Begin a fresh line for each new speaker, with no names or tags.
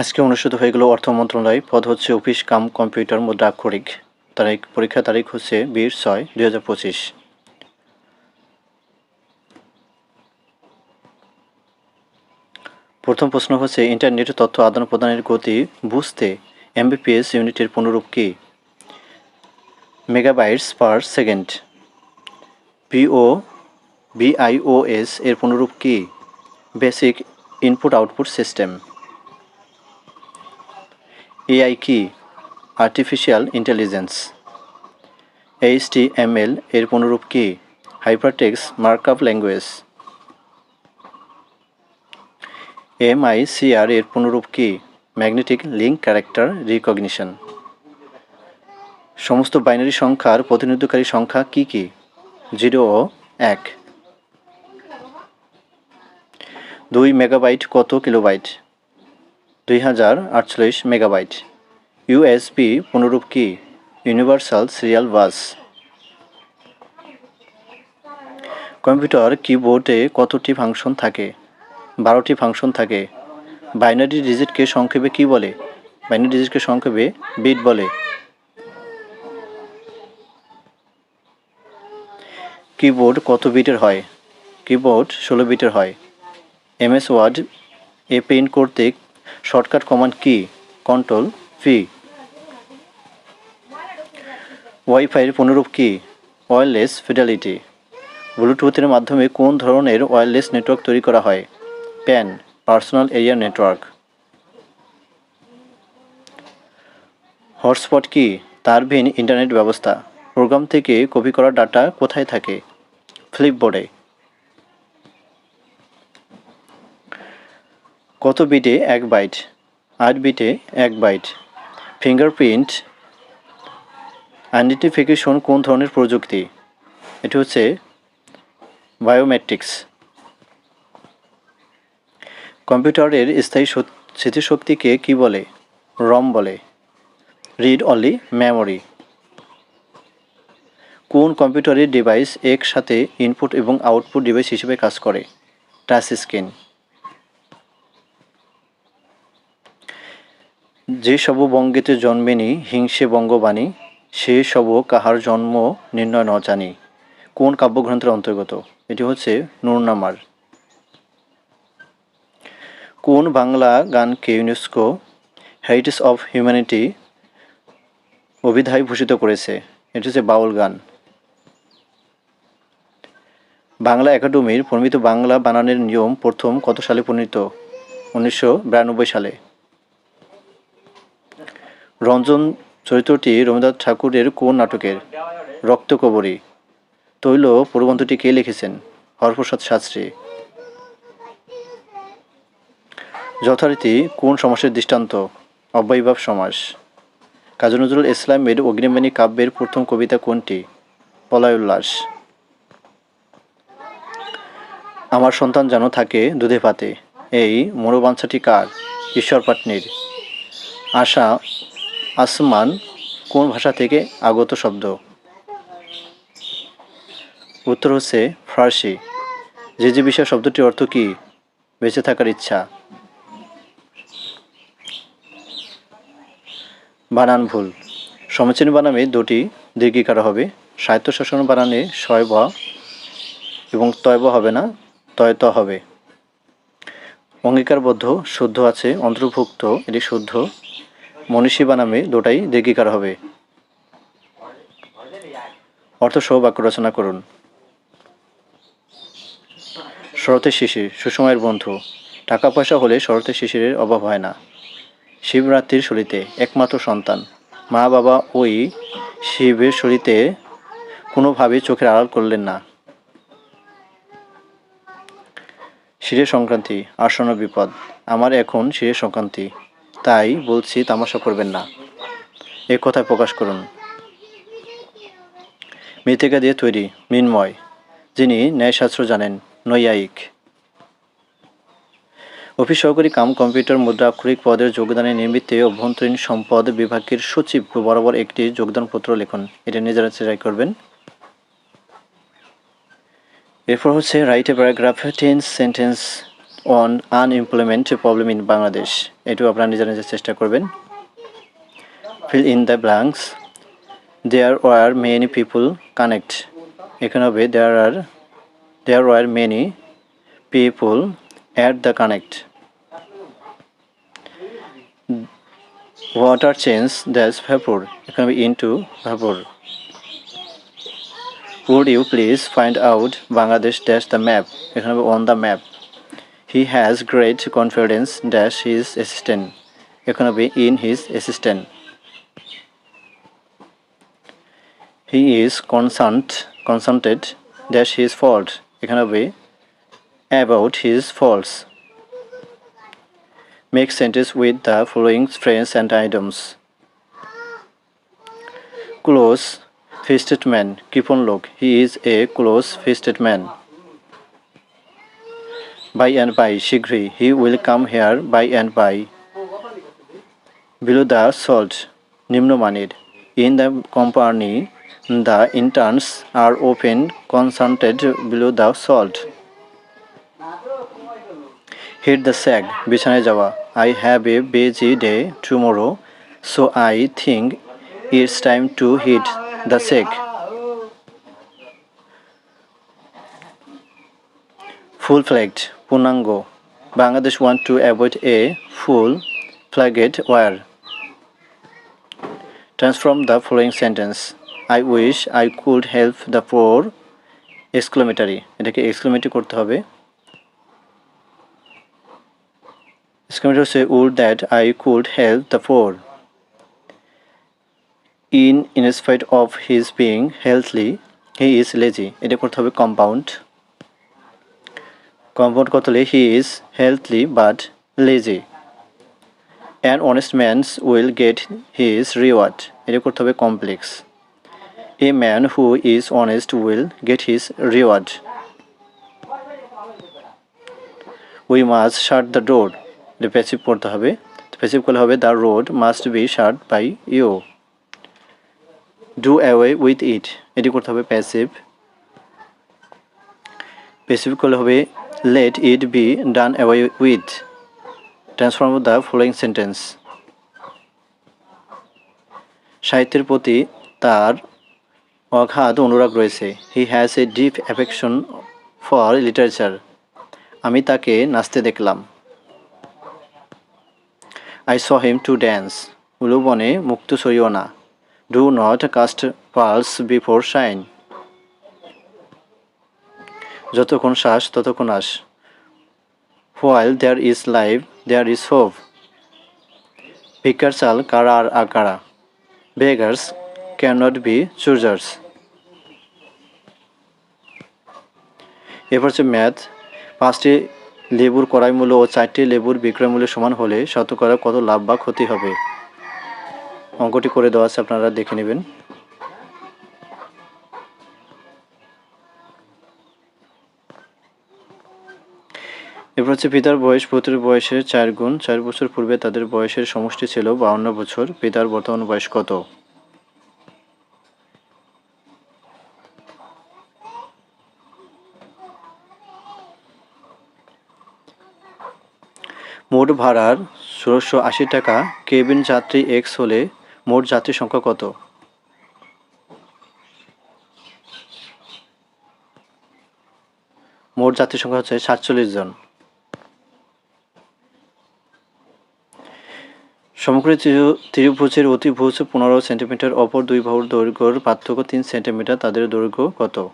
আজকে অনুষ্ঠিত হয়ে গেল অর্থ মন্ত্রণালয় পদ হচ্ছে অফিস, কাম, কম্পিউটার মুদ্রা আক্ষরিক তারিখ পরীক্ষা তারিখ হচ্ছে বিশ ছয়, দুই হাজার পঁচিশ। প্রথম প্রশ্ন হচ্ছে, ইন্টারনেট তথ্য আদান প্রদানের গতি বুঝতে এমবিপিএস ইউনিটের পুনরূপ কী? Megabytes per second. পিও, বিআইওএস এর পুনরূপ কী? Basic input output system. AI কি? Artificial intelligence H T M L এর পুনরূপ কি? হাইপারটেক্স মার্কআপ ল্যাঙ্গুয়েজ এমআইসিআর এর পুনরূপ কি? ম্যাগনেটিক লিঙ্ক ক্যারেক্টার রিকগনিশন সমস্ত বাইনারি সংখ্যার প্রতিনিধিত্বকারী সংখ্যা কি কি? জিরো ও এক। দুই মেগাবাইট কত কিলোবাইট? দুই হাজার আটচল্লিশ মেগাবাইট। ইউএসবি পুনরূপ কি? Universal serial bus. কম্পিউটার কিবোর্ডে কতটি ফাংশন থাকে? বারোটি ফাংশন থাকে। বাইনারি ডিজিটকে সংক্ষেপে কি বলে? বাইনারি ডিজিটকে সংক্ষেপে বিট বলে। কিবোর্ড কত বিটের হয়? কিবোর্ড ষোলো বিটের হয়। এমএস ওয়ার্ড এ প্রিন্ট করতে শর্টকাট কমান্ড কি? কন্ট্রোল পি ওয়াইফাইয়ের পুনরূপ কি? Wireless fidelity. ব্লুটুথের মাধ্যমে কোন ধরনের ওয়্যারলেস নেটওয়ার্ক তৈরি করা হয়? PAN, personal area network. Hotspot কি? তারবিহীন ইন্টারনেট ব্যবস্থা। প্রোগ্রাম থেকে কপি করা ডাটা কোথায় থাকে? ফ্লিপবোর্ডে। কত বিটে এক বাইট আট বিটে এক বাইট ফিঙ্গারপ্রিন্ট আইডেন্টিফিকেশন কোন ধরনের প্রযুক্তি? এটি হচ্ছে বায়োমেট্রিক্স কম্পিউটারের স্থায়ী স্মৃতিশক্তিকে কি বলে? রম বলে। রিড অনলি মেমোরি কোন কম্পিউটারের ডিভাইস একসাথে ইনপুট এবং আউটপুট ডিভাইস হিসেবে কাজ করে? টাচ স্ক্রিন যে সব বঙ্গেতে জন্মেনি, হিংসে বঙ্গবাণী সে সব কাহার জন্ম নির্ণয় ন জানি। কোন কাব্যগ্রন্থের অন্তর্গত? এটি হচ্ছে নুরনামার। কোন বাংলা গানকে ইউনেস্কো হেরিটেজ অফ হিউম্যানিটি অভিধায় ভূষিত করেছে? এটি হচ্ছে বাউল গান। বাংলা একাডেমির প্রণীত বাংলা বানানের নিয়ম প্রথম কত সালে প্রণীত? উনিশশো বিরানব্বই সালে। রঞ্জন চরিত্রটি রবীন্দ্রনাথ ঠাকুরের কোন নাটকের? রক্তকবরী। তৈল প্রবন্ধটি কে লিখেছেন? হরপ্রসাদ শাস্ত্রী। যথারীতি কোন সমাসের দৃষ্টান্ত? অব্যয়ভাব সমাস। কাজী নজরুল ইসলামের অগ্নিবাণী কাব্যের প্রথম কবিতা কোনটি? পলায় উল্লাস আমার সন্তান যেন থাকে দুধে পাতে এই মনোবাঞ্ছাটি কার? ঈশ্বর পাটনির। আশা আসমান কোন ভাষা থেকে আগত শব্দ? উত্তর হচ্ছে ফার্সি। যে যে বিষয় শব্দটির অর্থ কি? বেঁচে থাকার ইচ্ছা। বানান ভুল। সমচীন বানামে দুটি দীর্ঘিকার হবে। সাহিত্য বানানে শয় এবং তয়ব হবে না তয় হবে। অঙ্গীকারবদ্ধ, শুদ্ধ আছে, অন্তর্ভুক্ত, এটি শুদ্ধ। মনীষী বানামে দুটাই দীর্ঘিকার হবে। অর্থ সহ বাক্য রচনা করুন। শরতের শিশির সুসময়ের বন্ধু। টাকা পয়সা হলে শরতের শিশিরের অভাব হয় না। শিবরাত্রির শরীতে একমাত্র সন্তান। মা, বাবা ওই শিবের শরীতে কোনোভাবে চোখের আড়াল করলেন না। শিরের সংক্রান্তি, আসন্ন বিপদ। আমার এখন শিরের সংক্রান্তি। তাই বলছি তামাশা করবেন না। এ কথায় প্রকাশ করুন। মৃত্তিকা দিয়ে তৈরি মৃন্ময়, যিনি ন্যায়শাস্ত্র জানেন, নৈয়ায়িক। অফিস সহকারী কাম কম্পিউটার মুদ্রা আক্ষরিক পদের যোগদানের নিমিত্তে অভ্যন্তরীণ সম্পদ বিভাগের সচিব বরাবর একটি যোগদানপত্র লিখুন। এটা নিজেরা চেরাই করবেন। এরপর হচ্ছে write a paragraph tense sentence on unemployment problem in Bangladesh এটু আপনারা নিজের নিজের চেষ্টা করবেন fill in the blanks there were many people connect এখানে হবে there are there were many people at the connect water change that's vapour এখানে হবে into vapour Would you please find out Bangladesh dash the map? এখানে হবে on the map. He has great confidence that his assistant economy in his assistant. He is concerned concerned that his fault economy about his faults. Make sentence with the following phrases and items. Close fisted man. Keep on look. He is a close fisted man. By and by, শীঘ্রই he will come here by and by. Below the salt, নিম্নমানের. In the company, the interns are often concentrated below the salt. Hit the sack, বিছানায় যাওয়া. I have a busy day tomorrow, so I think it's time to hit the sack. Full flagged, পূর্ণাঙ্গ. Bangladesh want to avoid a full flagged wire. Transform the following sentence. I wish I could help the poor exclamatory. এটাকে exclamatory করতে হবে. Exclamatory হচ্ছে that I could help the poor. In in spite of his being healthy, he is lazy. এটা করতে হবে compound. Compound কত হলে he is healthy but lazy and honest mans will get his reward এটা করতে হবে complex a man who is honest will get his reward we must shut the door এটা passive করতে হবে। প্যাসিভ করলে হবে the road must be shut by you do away with it এটি করতে হবে প্যাসিভ প্যাসিভ করলে হবে let it be done away with transform the following sentence সাহিত্যের প্রতি তার অগাধ অনুরাগ রয়েছে। He has a deep affection for literature আমি তাকে নাচতে দেখলাম। I saw him to dance উলুবনে মুক্ত সরিও না। Do not cast pearls before swine যতক্ষণ শ্বাস, ততক্ষণ আস। While there is life there is hope ভিকার চাল কারা আর আকারা beggars can not be choosers এরপর হচ্ছে ম্যাথ পাঁচটি লেবুর ক্রয় মূল্য ও চারটি লেবুর বিক্রয় মূল্য সমান হলে শতকরা কত লাভ বা ক্ষতি হবে? অঙ্কটি করে দেওয়া আছে, আপনারা দেখে নেবেন। এরপর হচ্ছে পিতার বয়স পুত্রের বয়সের চার গুণ, চার বছর পূর্বে তাদের বয়সের সমষ্টি ছিল বাউন্ন বছর, পিতার বর্তমান বয়স কত? মোট ভাড়ার ষোলোশো আশি টাকা, কেবিন যাত্রী এক্স হলে মোট যাত্রী সংখ্যা কত? মোট যাত্রী সংখ্যা হচ্ছে সাতচল্লিশ জন। সমগ্র ত্রিভু- ত্রিভুজের অতিভুজ পনেরো সেন্টিমিটার, অপর দুই বাহুর দৈর্ঘ্যর পার্থক্য তিন সেন্টিমিটার। তাদের দৈর্ঘ্য কত?